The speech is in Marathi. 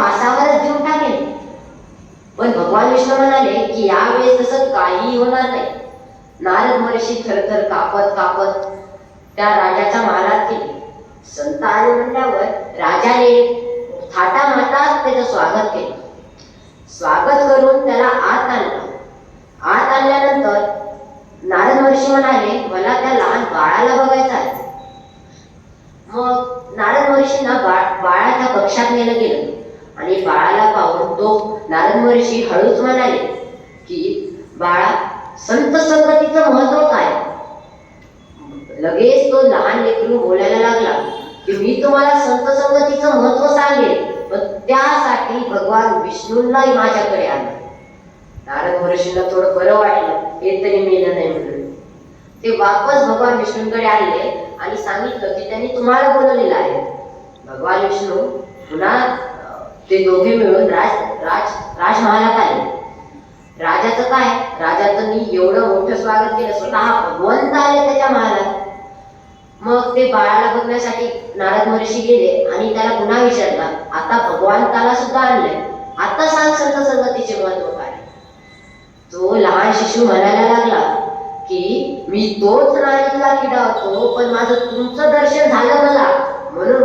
फासावरच देऊन टाकेल. पण भगवान विष्णू म्हणाले की यावेळेस तसं काही होणार नाही. नारद महर्षी थरथर कापत कापत त्या राजाच्या महालात केली संत आले म्हणल्यावर राजाने थाटा माटात त्याचं स्वागत केलं. स्वागत करून त्याला आत आणलं. आत आणल्यानंतर नारद महर्षी म्हणाले मला त्या लहान बाळाला बघायचं आहे. मग नारद महर्षींना बाळ बाळाच्या कक्षात नेलं गेलं. आणि बाळाला पाहून तो नारद महर्षी हळूच म्हणाले की बाळा संत संगतीचं महत्त्व काय? लगेच तो लहान लेकरू बोलायला लागला की मी तुम्हाला संत संगतीचं महत्त्व सांगेन पण त्यासाठी भगवान विष्णूंनाही माझ्याकडे आले नारद महर्षींना थोडं बरं वाटलं हे तरी मेलं नाही म्हणून. ते वापस भगवान विष्णूंकडे आले आणि सांगितलं की त्यांनी तुम्हाला बोलवलेलं आहे. भगवान विष्णू पुन्हा ते दोघे मिळून राज राज राजमहालात आले. राजाचं काय? राजाचं मी एवढं मोठं स्वागत केलं स्वतः भगवंत आले त्याच्या महालात. मग ते बाळाला बघण्यासाठी नारद महर्षी गेले आणि त्याला पुन्हा विचारला आता भगवंताला सुद्धा आणलंय. आता सांग संत संगतीचे महत्त्व काय? तो लहान शिशू म्हणायला लागला की मी तोच राणीला किडा होतो पण माझं तुमचं दर्शन झालं मला. म्हणून